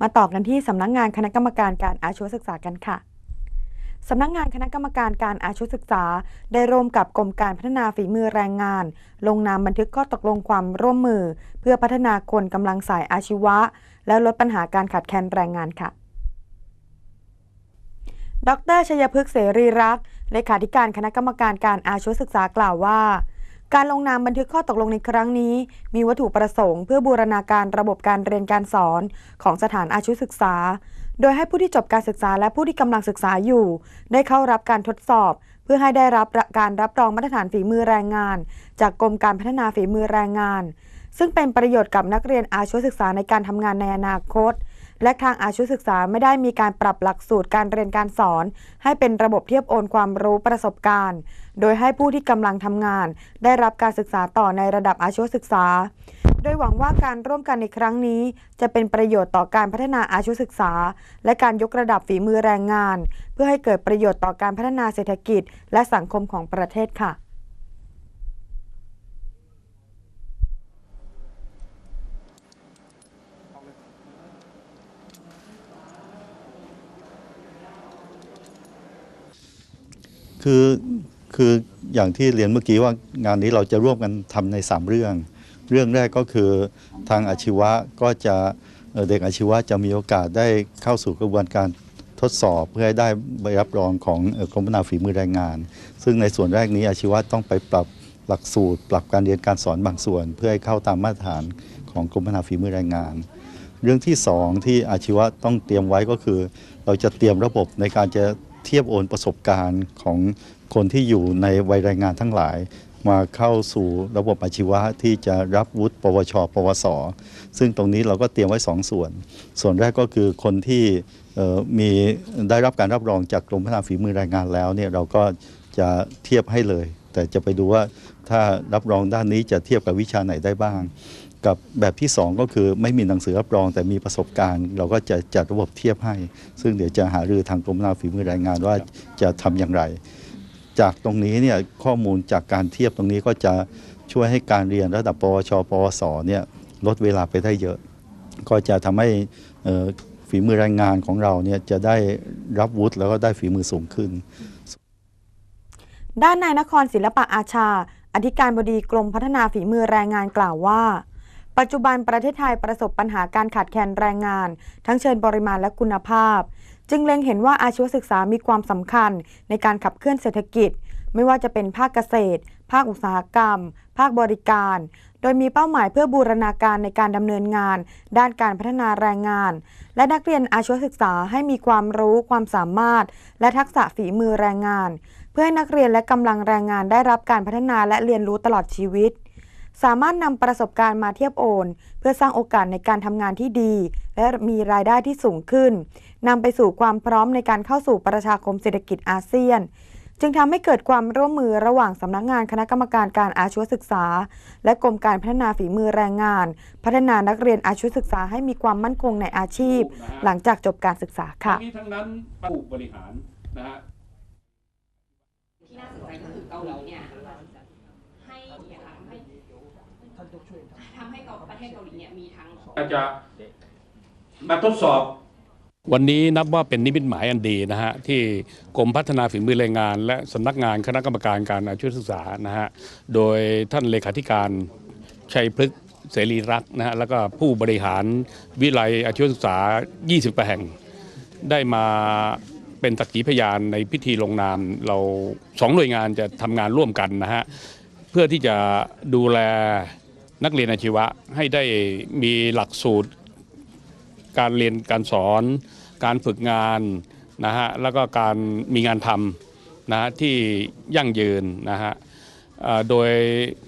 มาต่อกันที่สำนักงานคณะกรรมการการอาชีวศึกษากันค่ะสำนักงานคณะกรรมการการอาชีวศึกษา ได้ร่วมกับกรมการพัฒนาฝีมือแรงงาน ลงนามบันทึกข้อตกลงความร่วมมือ เพื่อพัฒนาคนกำลังสายอาชีวะ และลดปัญหาการขาดแคลนแรงงานค่ะ ดรชัยพฤกษ์เสรีรักษ์เลขาธิการคณะกรรมการการอาชีวศึกษากล่าวว่า การลงนามบันทึกข้อตกลงในครั้งนี้ มีวัตถุประสงค์เพื่อบูรณาการระบบการเรียนการสอนของสถานอาชีวศึกษา โดยให้ผู้ที่จบการศึกษาและผู้ที่กำลังศึกษาอยู่ ได้เข้ารับการทดสอบ เพื่อให้ได้รับการรับรองมาตรฐานฝีมือแรงงาน จากกรมการพัฒนาฝีมือแรงงาน ซึ่งเป็นประโยชน์กับนักเรียนอาชีวศึกษาในการทำงานในอนาคต และทางอาชีวศึกษาไม่ได้มีการปรับหลักสูตรการเรียนการสอน ให้เป็นระบบเทียบโอนความรู้ประสบการณ์ โดยให้ผู้ที่กำลังทำงาน ได้รับการศึกษาต่อในระดับอาชีวศึกษา โดยหวังว่าการร่วมกันในครั้งนี้ จะเป็นประโยชน์ต่อการพัฒนาอาชีวศึกษา และการยกระดับฝีมือแรงงาน เพื่อให้เกิดประโยชน์ต่อการพัฒนาเศรษฐกิจ และสังคมของประเทศค่ะ คือคืออย่างที่เรียนเมื่อกี้ว่างานนี้เราจะร่วมกันทำใน 3 เรื่อง เรื่องแรกก็คือทางอาชีวะก็จะเด็กอาชีวะจะมีโอกาสได้เข้าสู่กระบวนการทดสอบเพื่อให้ได้ใบรับรองของกรมพัฒนาฝีมือแรงงาน ซึ่งในส่วนแรกนี้อาชีวะต้องไปปรับหลักสูตร ปรับการเรียนการสอนบางส่วน เพื่อให้เข้าตามมาตรฐานของกรมพัฒนาฝีมือแรงงาน เรื่องที่สองที่อาชีวะต้องเตรียมไว้ก็คือ เราจะเตรียมระบบในการจะ เทียบโอนประสบการณ์ของคนที่อยู่ในวัยแรงงานทั้งหลาย มาเข้าสู่ระบบอาชีวะที่จะรับวุฒิปวช ปวส ซึ่งตรงนี้เราก็เตรียมไว้สองส่วน ส่วนแรกก็คือคนที่มีได้รับการรับรองจากกรมพัฒนาฝีมือแรงงานแล้วเนี่ยเราก็จะเทียบให้เลย แต่จะไปดูว่าถ้ารับรองด้านนี้จะเทียบกับวิชาไหนได้บ้าง กับแบบที่ 2 ก็คือไม่มีหนังสือรับรองแต่มีประสบการณ์ เราก็จะจัดระบบเทียบให้ ซึ่งเดี๋ยวจะหารือทางกรมนาฝีมือแรงงานว่าจะทำอย่างไร จากตรงนี้เนี่ยข้อมูลจากการเทียบตรงนี้ก็จะช่วยให้การเรียนระดับปวช ปวสเนี่ยลดเวลาไปได้เยอะ ก็จะทำให้ฝีมือแรงงานของเราเนี่ยจะได้รับวุฒิแล้วก็ได้ฝีมือสูงขึ้น ด้านนายนครศิลปะอาชา อธิการบดีกรมพัฒนาฝีมือแรงงานกล่าวว่า ปัจจุบันประเทศไทยประสบปัญหาการขาดแคลนแรงงาน ทั้งเชิงปริมาณและคุณภาพ จึงเล็งเห็นว่าอาชีวศึกษามีความสำคัญในการขับเคลื่อนเศรษฐกิจ ไม่ว่าจะเป็นภาคเกษตร ภาคอุตสาหกรรม ภาคบริการ โดยมีเป้าหมายเพื่อบูรณาการในการดำเนินงาน ด้านการพัฒนาแรงงาน และนักเรียนอาชีวศึกษาให้มีความรู้ความสามารถ และทักษะฝีมือแรงงาน เพื่อให้นักเรียนและกำลังแรงงานได้รับการพัฒนาและเรียนรู้ตลอดชีวิต สามารถนำประสบการณ์มาเทียบโอน เพื่อสร้างโอกาสในการทำงานที่ดี และมีรายได้ที่สูงขึ้นนำไปสู่ความพร้อมในการเข้าสู่ประชาคมเศรษฐกิจอาเซียน จึงทำให้เกิดความร่วมมือระหว่างสำนักงานคณะกรรมการการอาชีวศึกษา และกรมการพัฒนาฝีมือแรงงาน พัฒนานักเรียนอาชีวศึกษาให้มีความมั่นคงในอาชีพ หลังจากจบการศึกษาค่ะทั้งนี้ทั้งนั้นผู้บริหารนะฮะที่น่าสนใจก็คือเกาหลีเนี่ยให้ เนี่ยทำให้ทำให้เกาประเทศเกาหลีเนี่ยมีทั้งอาจจะมาทดสอบ วันนี้นับว่าเป็นนิมิตหมายอันดีนะฮะที่กรมพัฒนาฝีมือแรงงาน และสำนักงานคณะกรรมการการอาชีวศึกษานะฮะโดยท่านเลขาธิการชัยพฤกษ์เสรีรักษ์นะฮะแล้วก็ผู้บริหารวิไลยอาชีวศึกษา 20 แห่ง ได้มาเป็นสักขีพยานในพิธีลงนาม เราสองหน่วยงานจะทำงานร่วมกันนะฮะ เพื่อที่จะดูแล นักเรียนอาชีวะให้ได้มีหลักสูตร การเรียนการสอน การฝึกงานนะฮะแล้วก็การมีงานทำนะฮะที่ยั่งยืนนะฮะโดย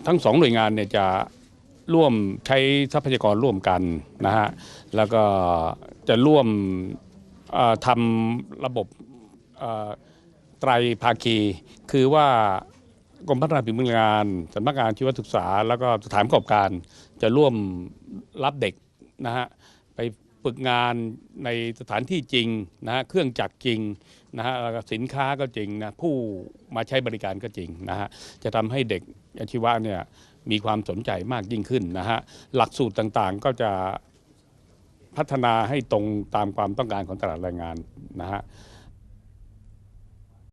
ทั้งสองหน่วยงานเนี่ยจะร่วมใช้ทรัพยากรร่วมกันนะฮะแล้วก็จะร่วมทำระบบไตรภาคี คือว่า กรมพัฒนาฝีมืองงานสำนักงานชีวศึกษา แล้วก็สถานประกอบการจะร่วมรับเด็กนะฮะไปฝึกงานในสถานที่จริงนะฮะเครื่องจักรจริงนะฮะแล้วก็สินค้าก็จริงนะผู้มาใช้บริการก็จริงนะฮะจะทำให้เด็กอาชีวะเนี่ยมีความสนใจมากยิ่งขึ้นนะฮะหลักสูตรต่างๆก็จะพัฒนาให้ตรงตามความต้องการของตลาดแรงงานนะฮะ